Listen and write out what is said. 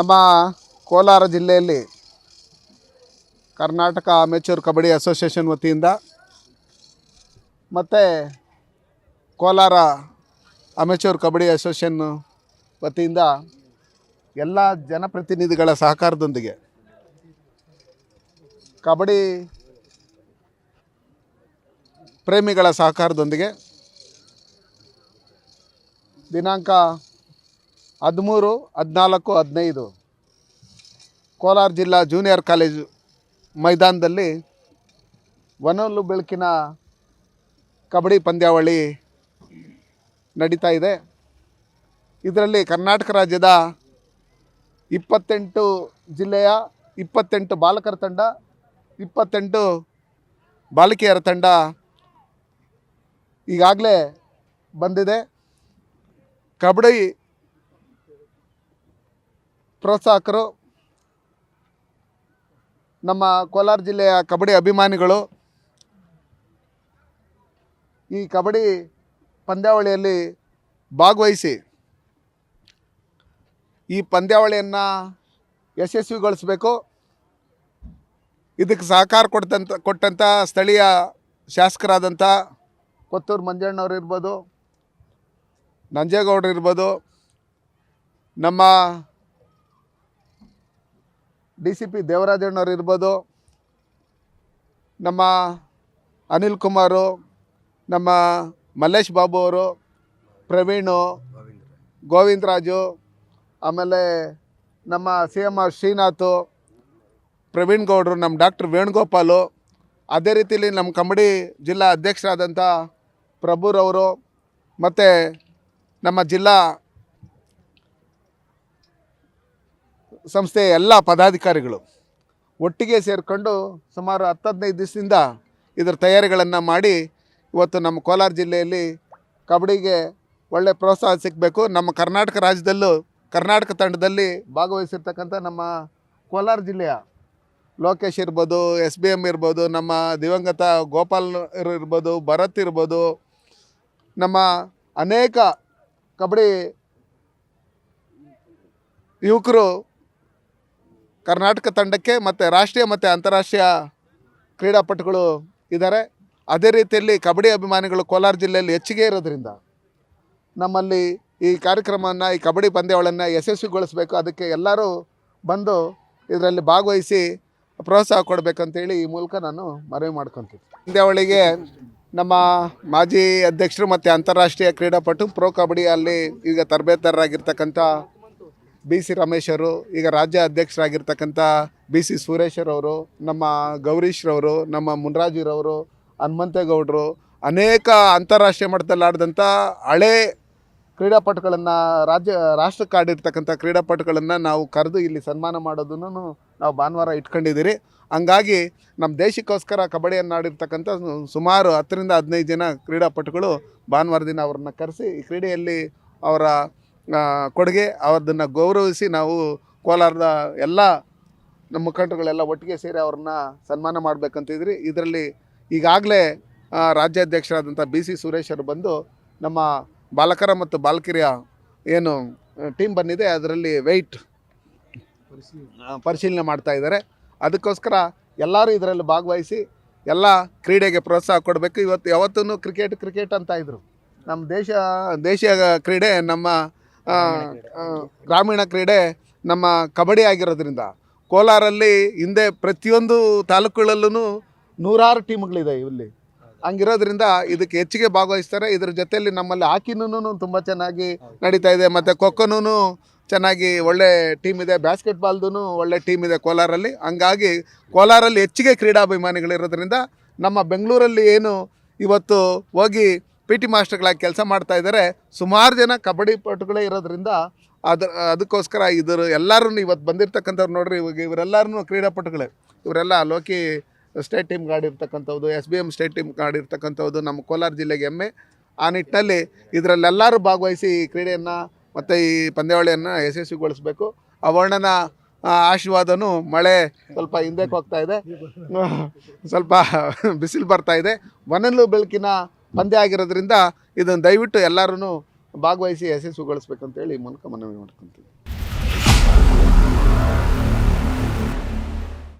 ನಮ್ಮ ಕೋಲಾರ ಜಿಲ್ಲೆಯಲ್ಲಿ Karnataka amateur kabaddi association ವತಿಯಿಂದ ಮತ್ತು ಕೋಲಾರ ಅಮೆಚೂರ್ ಕಬಡ್ಡಿ ಅಸೋಸಿಯೇಷನ್ ವತಿಯಿಂದ ಎಲ್ಲ ಜನಪ್ರತಿನಿಧಿಗಳ ಸಹಕಾರದೊಂದಿಗೆ ಕಬಡ್ಡಿ ಪ್ರೇಮಿಗಳ ಸಹಕಾರದೊಂದಿಗೆ ದಿನಾಂಕ ಹದಿಮೂರು, ಹದಿನಾಲ್ಕು, ಹದಿನೈದು. ಕೋಲಾರ ಜಿಲ್ಲಾ ಜೂನಿಯರ್ ಕಾಲೇಜು ಮೈದಾನದಲ್ಲಿ ವನಲ್ಲು ಬೆಳಕಿನ ಕಬಡ್ಡಿ ಪಂದ್ಯಾವಳಿ ನಡೀತಾ ಇದೆ. ಇದರಲ್ಲಿ ಕರ್ನಾಟಕ ರಾಜ್ಯದ ಇಪ್ಪತ್ತೆಂಟು ಜಿಲ್ಲೆಯ ಇಪ್ಪತ್ತೆಂಟು ಬಾಲಕರ ತಂಡ, ಇಪ್ಪತ್ತೆಂಟು ಬಾಲಕಿಯರ ತಂಡ ಈಗಾಗಲೇ ಬಂದಿದೆ. ಕಬಡ್ಡಿ ಪ್ರೋತ್ಸಾಹಕರು, ನಮ್ಮ ಕೋಲಾರ ಜಿಲ್ಲೆಯ ಕಬಡ್ಡಿ ಅಭಿಮಾನಿಗಳು, ಈ ಕಬಡ್ಡಿ ಪಂದ್ಯಾವಳಿಯಲ್ಲಿ ಭಾಗವಹಿಸಿ, ಈ ಪಂದ್ಯಾವಳಿಯನ್ನು ಯಶಸ್ವಿಗೊಳಿಸಬೇಕು. ಇದಕ್ಕೆ ಸಹಕಾರ ಕೊಡ್ತಂತ ಕೊಟ್ಟಂಥ ಸ್ಥಳೀಯ ಶಾಸಕರಾದಂಥ ಕೊತ್ತೂರು ಮಂಜಣ್ಣವ್ರು ಇರ್ಬೋದು, ನಂಜೇಗೌಡರು ಇರ್ಬೋದು, ನಮ್ಮ ಡಿ ಸಿ ಪಿ ದೇವರಾಜಣ್ಣವ್ರು ಇರ್ಬೋದು, ನಮ್ಮ ಅನಿಲ್ ಕುಮಾರು, ನಮ್ಮ ಮಲ್ಲೇಶ್ ಬಾಬು ಅವರು, ಪ್ರವೀಣು, ಗೋವಿಂದರಾಜು, ಆಮೇಲೆ ನಮ್ಮ C M R Srinath, Praveen ಗೌಡರು, ನಮ್ಮ ಡಾಕ್ಟರ್ ವೇಣುಗೋಪಾಲು, ಅದೇ ರೀತಿಯಲ್ಲಿ ನಮ್ಮ ಕಂಬಡಿ ಜಿಲ್ಲಾ ಅಧ್ಯಕ್ಷರಾದಂಥ ಪ್ರಭುರವರು, ಮತ್ತು ನಮ್ಮ ಜಿಲ್ಲಾ ಸಂಸ್ಥೆಯ ಎಲ್ಲ ಪದಾಧಿಕಾರಿಗಳು ಒಟ್ಟಿಗೆ ಸೇರಿಕೊಂಡು ಸುಮಾರು ಹತ್ತು ಹದಿನೈದು ದಿವಸದಿಂದ ಇದರ ತಯಾರಿಗಳನ್ನು ಮಾಡಿ ಇವತ್ತು ನಮ್ಮ ಕೋಲಾರ ಜಿಲ್ಲೆಯಲ್ಲಿ ಕಬಡ್ಡಿಗೆ ಒಳ್ಳೆ ಪ್ರೋತ್ಸಾಹ ಸಿಗಬೇಕು. ನಮ್ಮ ಕರ್ನಾಟಕ ರಾಜ್ಯದಲ್ಲೂ ಕರ್ನಾಟಕ ತಂಡದಲ್ಲಿ ಭಾಗವಹಿಸಿರ್ತಕ್ಕಂಥ ನಮ್ಮ ಕೋಲಾರ ಜಿಲ್ಲೆಯ ಲೋಕೇಶ್ ಇರ್ಬೋದು, ಎಸ್ ಬಿ ಎಂ ಇರ್ಬೋದು, ನಮ್ಮ ದಿವಂಗತ ಗೋಪಾಲ್ ಇರ್- ಇರ್ಬೋದು, ಭರತ್ ಇರ್ಬೋದು, ನಮ್ಮ ಅನೇಕ ಕಬಡ್ಡಿ ಯುವಕರು ಕರ್ನಾಟಕ ತಂಡಕ್ಕೆ ಮತ್ತು ರಾಷ್ಟ್ರೀಯ ಮತ್ತು ಅಂತಾರಾಷ್ಟ್ರೀಯ ಕ್ರೀಡಾಪಟುಗಳು ಇದ್ದಾರೆ. ಅದೇ ರೀತಿಯಲ್ಲಿ ಕಬಡ್ಡಿ ಅಭಿಮಾನಿಗಳು ಕೋಲಾರ ಜಿಲ್ಲೆಯಲ್ಲಿ ಹೆಚ್ಚಿಗೆ ಇರೋದ್ರಿಂದ ನಮ್ಮಲ್ಲಿ ಈ ಕಾರ್ಯಕ್ರಮವನ್ನು, ಈ ಕಬಡ್ಡಿ ಪಂದ್ಯಾವಳಿಯನ್ನು ಯಶಸ್ವಿಗೊಳಿಸಬೇಕು. ಅದಕ್ಕೆ ಎಲ್ಲರೂ ಬಂದು ಇದರಲ್ಲಿ ಭಾಗವಹಿಸಿ ಪ್ರೋತ್ಸಾಹ ಕೊಡಬೇಕಂತೇಳಿ ಈ ಮೂಲಕ ನಾನು ಮನವಿ ಮಾಡ್ಕೊತೀನಿ ಪಂದ್ಯಾವಳಿಗೆ ನಮ್ಮ ಮಾಜಿ ಅಧ್ಯಕ್ಷರು ಮತ್ತು ಅಂತಾರಾಷ್ಟ್ರೀಯ ಕ್ರೀಡಾಪಟು ಪ್ರೊ ಕಬಡ್ಡಿಯಲ್ಲಿ ಈಗ ತರಬೇತರಾಗಿರ್ತಕ್ಕಂಥ ಬಿ ಸಿ ರಮೇಶರು ಈಗ ರಾಜ್ಯ ಅಧ್ಯಕ್ಷರಾಗಿರ್ತಕ್ಕಂಥ ಬಿ ಸಿ ಸುರೇಶರವರು ನಮ್ಮ ಗೌರೀಶ್ರವರು ನಮ್ಮ ಮುನ್ರಾಜಿರವರು ಹನುಮಂತೇಗೌಡರು, ಅನೇಕ ಅಂತಾರಾಷ್ಟ್ರೀಯ ಮಟ್ಟದಲ್ಲಿ ಆಡಿದಂಥ ಹಳೆ ಕ್ರೀಡಾಪಟುಗಳನ್ನು, ರಾಜ್ಯ, ರಾಷ್ಟ್ರಕ್ಕೆ ಆಡಿರ್ತಕ್ಕಂಥ ಕ್ರೀಡಾಪಟುಗಳನ್ನು ನಾವು ಕರೆದು ಇಲ್ಲಿ ಸನ್ಮಾನ ಮಾಡೋದನ್ನು ನಾವು ಭಾನುವಾರ ಇಟ್ಕೊಂಡಿದ್ದೀರಿ. ಹಂಗಾಗಿ ನಮ್ಮ ದೇಶಕ್ಕೋಸ್ಕರ ಕಬಡ್ಡಿಯನ್ನು ಆಡಿರ್ತಕ್ಕಂಥ ಸುಮಾರು ಹತ್ತರಿಂದ ಹದಿನೈದು ಜನ ಕ್ರೀಡಾಪಟುಗಳು ಭಾನುವಾರ ದಿನ ಅವ್ರನ್ನ ಕರೆಸಿ ಈ ಕ್ರೀಡೆಯಲ್ಲಿ ಅವರ ಕೊಡುಗೆ ಅವ್ರದನ್ನು ಗೌರವಿಸಿ ನಾವು ಕೋಲಾರದ ಎಲ್ಲ ನಮ್ಮ ಮುಖಂಡರುಗಳೆಲ್ಲ ಒಟ್ಟಿಗೆ ಸೇರಿ ಅವ್ರನ್ನ ಸನ್ಮಾನ ಮಾಡಬೇಕಂತಿದ್ರಿ. ಇದರಲ್ಲಿ ಈಗಾಗಲೇ ರಾಜ್ಯಾಧ್ಯಕ್ಷರಾದಂಥ ಬಿ ಸಿ ಸುರೇಶ್ ಅವರು ಬಂದು ನಮ್ಮ ಬಾಲಕರ ಮತ್ತು ಬಾಲಕಿರಿಯ ಏನು ಟೀಮ್ ಬಂದಿದೆ, ಅದರಲ್ಲಿ ವೆಯ್ಟ್ ಪರಿಶೀಲನೆ ಮಾಡ್ತಾ ಇದ್ದಾರೆ. ಅದಕ್ಕೋಸ್ಕರ ಎಲ್ಲರೂ ಇದರಲ್ಲಿ ಭಾಗವಹಿಸಿ ಎಲ್ಲ ಕ್ರೀಡೆಗೆ ಪ್ರೋತ್ಸಾಹ ಕೊಡಬೇಕು. ಇವತ್ತು ಯಾವತ್ತೂ ಕ್ರಿಕೆಟ್ ಕ್ರಿಕೆಟ್ ಅಂತ ಇದ್ರು. ನಮ್ಮ ದೇಶ, ದೇಶೀಯ ಕ್ರೀಡೆ ನಮ್ಮ ಗ್ರಾಮೀಣ ಕ್ರೀಡೆ. ನಮ್ಮ ಕಬಡ್ಡಿ ಆಗಿರೋದ್ರಿಂದ ಕೋಲಾರಲ್ಲಿ ಹಿಂದೆ ಪ್ರತಿಯೊಂದು ತಾಲೂಕುಗಳಲ್ಲೂ ನೂರಾರು ಟೀಮ್ಗಳಿದೆ ಇಲ್ಲಿ. ಹಂಗಿರೋದ್ರಿಂದ ಇದಕ್ಕೆ ಹೆಚ್ಚಿಗೆ ಭಾಗವಹಿಸ್ತಾರೆ. ಇದ್ರ ಜೊತೆಯಲ್ಲಿ ನಮ್ಮಲ್ಲಿ ಹಾಕಿನೂ ತುಂಬ ಚೆನ್ನಾಗಿ ನಡೀತಾ ಇದೆ. ಮತ್ತು ಖೋಖೋನೂ ಚೆನ್ನಾಗಿ ಒಳ್ಳೆ ಟೀಮ್ ಇದೆ. ಬ್ಯಾಸ್ಕೆಟ್ಬಾಲ್ದು ಒಳ್ಳೆ ಟೀಮ್ ಇದೆ ಕೋಲಾರಲ್ಲಿ. ಹಂಗಾಗಿ ಕೋಲಾರಲ್ಲಿ ಹೆಚ್ಚಿಗೆ ಕ್ರೀಡಾಭಿಮಾನಿಗಳಿರೋದ್ರಿಂದ ನಮ್ಮ ಬೆಂಗಳೂರಲ್ಲಿ ಏನು ಇವತ್ತು ಹೋಗಿ ಪಿ ಟಿ ಮಾಸ್ಟರ್ಗಳಾಗಿ ಕೆಲಸ ಮಾಡ್ತಾ ಇದ್ದಾರೆ. ಸುಮಾರು ಜನ ಕಬಡ್ಡಿ ಪಟುಗಳೇ ಇರೋದ್ರಿಂದ ಅದ್ರ, ಅದಕ್ಕೋಸ್ಕರ ಇದ್ರ ಎಲ್ಲರೂ ಇವತ್ತು ಬಂದಿರ್ತಕ್ಕಂಥವ್ರು ನೋಡ್ರಿ, ಇವಾಗ ಇವರೆಲ್ಲರೂ ಕ್ರೀಡಾಪಟುಗಳೇ. ಇವರೆಲ್ಲ ಲೋಕಿ state team ಗಾಡಿರ್ತಕ್ಕಂಥವ್ದು S B M state team ಗಾಡಿರ್ತಕ್ಕಂಥವ್ದು ನಮ್ಮ ಕೋಲಾರ ಜಿಲ್ಲೆಗೆ ಹೆಮ್ಮೆ ಆ ನಿಟ್ಟಿನಲ್ಲಿ ಇದರಲ್ಲೆಲ್ಲರೂ ಭಾಗವಹಿಸಿ ಈ ಕ್ರೀಡೆಯನ್ನು ಮತ್ತು ಈ ಪಂದ್ಯಾವಳಿಯನ್ನು ಯಶಸ್ವಿಗೊಳಿಸಬೇಕು. ಆ ವರ್ಣನ ಆಶೀರ್ವಾದನು ಮಳೆ ಸ್ವಲ್ಪ ಹಿಂದೆ ಹೋಗ್ತಾ ಇದೆ. ಸ್ವಲ್ಪ ಬಿಸಿಲು ಬರ್ತಾ ಇದೆ. ಮನೆಯಲ್ಲೂ ಬೆಳಕಿನ ಪಂದ್ಯ ಆಗಿರೋದ್ರಿಂದ ಇದನ್ನು ದಯವಿಟ್ಟು ಎಲ್ಲರೂ ಭಾಗವಹಿಸಿ ಯಶಸ್ಸುಗೊಳಿಸ್ಬೇಕಂತೇಳಿ ಈ ಮೂಲಕ ಮನವಿ ಮಾಡ್ಕೊತೀವಿ